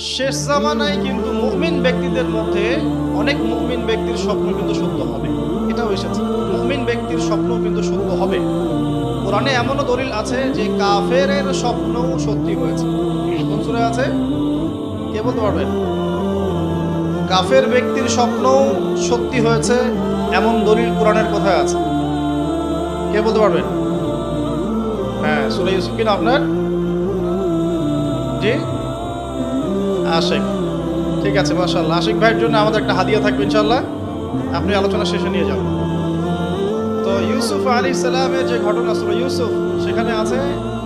শেষ জামানায় কিন্তু মুমিন ব্যক্তিদের মধ্যে অনেক মুমিন ব্যক্তির স্বপ্ন কিন্তু সত্য হবে। এটাও এসেছে। মুমিন ব্যক্তির স্বপ্ন কিন্তু সত্য হবে। কোরআনে এমনও দলিল আছে যে কাফের স্বপ্নও সত্যি হয়েছে। সূরায় আছে? কে বলতে পারবেন কাফের ব্যক্তির স্বপ্নও সত্যি হয়েছে এমন দলিল কোরআনের কথায় আছে। কে বলতে পারবেন হ্যাঁ সুরা ইউসুফ কিনা আপনার? জি? আশিক। ঠিক আছে মাশাল্লাহ আশিক ভাইয়ের জন্য আমাদের একটা হাদিয়া থাকবে ইনশাল্লাহ আপনি আলোচনা শেষে নিয়ে যান। তো ইউসুফ আলী সালামের যে ঘটনা ছিল ইউসুফ, সেখানে আছে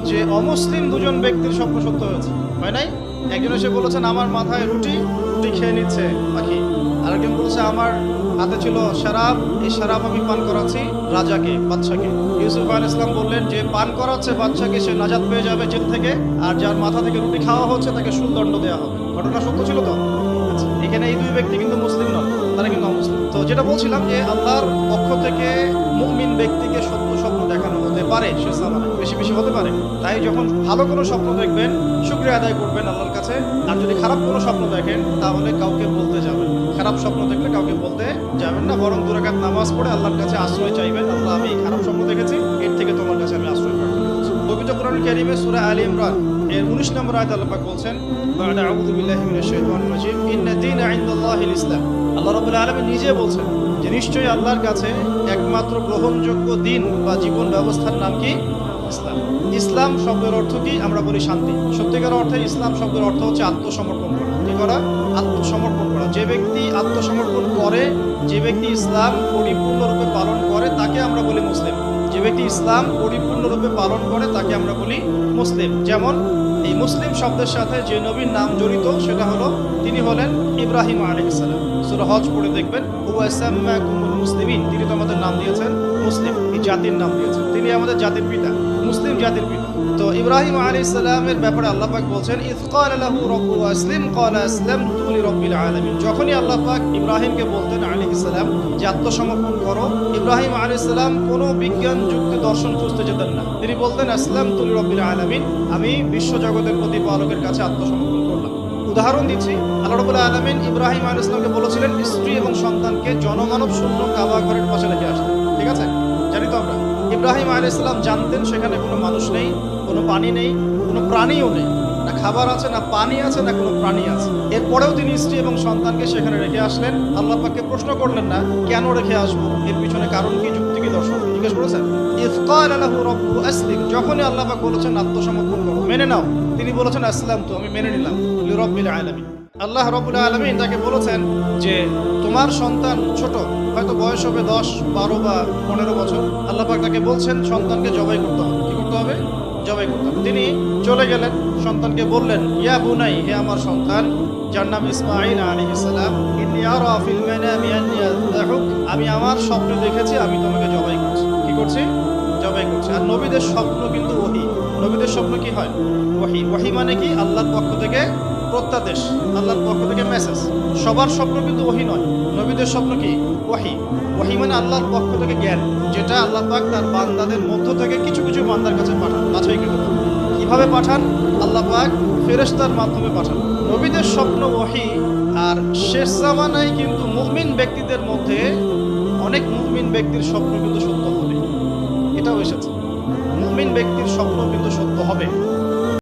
যে অমুসলিম দুজন ব্যক্তির স্বপ্ন সত্য হয়েছে। হয় নাই? একজন এসে বলেছেন আমার মাথায় রুটি রুটি খেয়ে নিচ্ছে পাখি। আরেকজন বলছে আমার হাতে ছিল শারাব এই শারাব আমি পান করাচ্ছি রাজাকে বাচ্চাকে ইউসুফ আল ইসলাম বললেন যে পান করাচ্ছে বাচ্চাকে সে নাজাদ পেয়ে যাবে জেল থেকে আর যার মাথা থেকে রুটি খাওয়া হচ্ছে তাকে সুদণ্ড দেওয়া হবে। ঘটনা সত্য ছিল তো? আচ্ছা, এখানে এই দুই ব্যক্তি কিন্তু মুসলিম নন তারা কিন্তু অমুসলিম। তো যেটা বলছিলাম যে আল্লাহর পক্ষ থেকে মুমিন ব্যক্তিকে সত্য স্বপ্ন দেখানো হতে পারে সে বেশি বেশি হতে পারে। তাই যখন ভালো কোনো স্বপ্ন দেখবেন শুক্রিয়া আদায় করবেন খারাপ কোনো স্বপ্ন দেখেন, তাহলে কাউকে বলতে যাবেন। খারাপ স্বপ্ন দেখলে কাউকে বলতে যাবেন না, বরং দুরাকাত নামাজ পড়ে আল্লাহর কাছে আশ্রয় চাইবেন। আল্লাহ, আমি খারাপ স্বপ্ন দেখেছি, এর থেকে তোমার কাছে আমি আশ্রয় পবিত্র কোরআন কারিমে সূরা ইমরান, এর 19 নম্বর আয়াত আল্লাহ পাক বলছেন, বা'দা আউযু বিল্লাহি মিনাশ শাইতানির রাজিম, ইন্না দীনা ইনদাল্লাহিল ইসলাম। আল্লাহ রাব্বুল আলামিন নিজে বলছেন যে, নিশ্চয়ই আল্লাহর কাছে একমাত্র গ্রহণযোগ্য দিন বা জীবন ব্যবস্থার নাম কি? ইসলাম। ইসলাম শব্দের অর্থ কি? আমরা বলি শান্তি। সত্যিকার অর্থে ইসলাম শব্দের অর্থ হচ্ছে আত্মসমর্পণ করা। কি করা? আত্মসমর্পণ করা। যে ব্যক্তি আত্মসমর্পণ করে, যে ব্যক্তি ইসলাম পরিপূর্ণরূপে পালন করে, তাকে আমরা বলি মুসলিম। যে ব্যক্তি ইসলাম পরিপূর্ণরূপে পালন করে, তাকে আমরা বলি মুসলিম। যেমন এই মুসলিম শব্দের সাথে যে নবীর নাম জড়িত, সেটা হলো তিনি হলেন ইব্রাহিম আলাইহিসসালাম সূরা হজ পড়ে দেখবেন হুয়াসাম্মাকুমুল মুসলিমিন। তিনি তো আমাদের নাম দিয়েছেন মুসলিম। এই জাতির নাম দিয়েছেন। তিনি আমাদের জাতির পিতা। মুসলিম জাতির পিতা তো ইব্রাহিম আলাইহিস সালামের ব্যাপারে আল্লাহ পাক বলছেন যখনই আল্লাহ পাক ইব্রাহিমকে বলতেন আলাইহিস সালাম, যে আত্মসমর্পণ করো। ইব্রাহিম আলাইহিস সালাম কোনো বিজ্ঞান যুক্তি দর্শন খুঁজতে যেতেন না। তিনি বলতেন আসলাম তুলি লিরাব্বিল আলামিন। আমি বিশ্ব জগতের প্রতিপালকের কাছে আত্মসমর্পণ উদাহরণ দিচ্ছি, আল্লাহ রবুল্লাহ আলমিন ইব্রাহিম আল ইসলামকে বলেছিলেন, স্ত্রী এবং সন্তানকে জনমানব শূন্য কাবা ঘরের পাশে রেখে ইব্রাহিম আল ইসলাম জানতেন সেখানে কোনো মানুষ নেই, কোনো পানি নেই, কোনো প্রাণীও নেই। না খাবার আছে, না পানি আছে, না কোনো প্রাণী আছে। এরপরেও তিনি স্ত্রী এবং সন্তানকে সেখানে রেখে আসলেন। আল্লাহ পাককে প্রশ্ন করলেন, না, কেন রেখে আসব? এর পিছনে কারণ কি? যুক্তি কি দর্শন জিজ্ঞেস করেছেন? ইফকাল আলাহু রব্বু আসলিম। যখনই আল্লাহ পাক বলেছেন, আত্মসমর্পণ করো, মেনে নাও। তিনি বলেছেন, আসলাম তো, আমি মেনে নিলাম। লিরব্বিল আলামিন। আল্লাহ রব্বুল আলমিন তাকে বলেছেন যে তোমার সন্তান ছোট, হয়তো বয়স হবে দশ, বারো বা পনেরো বছর। আল্লাহ পাক তাকে বলছেন, সন্তানকে জবাই করতে হবে। কি করতে হবে? জবাই করতে হবে। তিনি চলে গেলেন, সন্তানকে বললেন, ইয়া বুনাই, হে আমার সন্তান, যার নাম ইসমাইল আলী ইসলাম আমি আমার স্বপ্ন দেখেছি, আমি তোমাকে জবাই করছি। কি করছি? জবাই করছি। আর নবীদের স্বপ্ন কিন্তু ওহি। নবীদের স্বপ্ন কি হয়? ওহি। ওহি মানে কি? আল্লাহর পক্ষ থেকে প্রত্যাদেশ, আল্লাহর পক্ষ থেকে মেসেজ সবার স্বপ্ন কিন্তু ওহি নয়। নবীদের স্বপ্ন কি? ওহি। ওহি মানে আল্লাহর পক্ষ থেকে জ্ঞান, যেটা আল্লাহ পাক তার বান্দাদের মধ্য থেকে কিছু কিছু বান্দার কাছে পাঠান বাছাইকৃত কীভাবে পাঠান? আল্লাহ পাক ফেরেশতার মাধ্যমে পাঠান। নবীদের স্বপ্ন ওহি, আর শেষ জামানায় কিন্তু মুমিন ব্যক্তিদের মধ্যে অনেক মুমিন ব্যক্তির স্বপ্ন কিন্তু সত্য হবে। এটাও এসেছে। মুমিন ব্যক্তির স্বপ্ন কিন্তু সত্য হবে।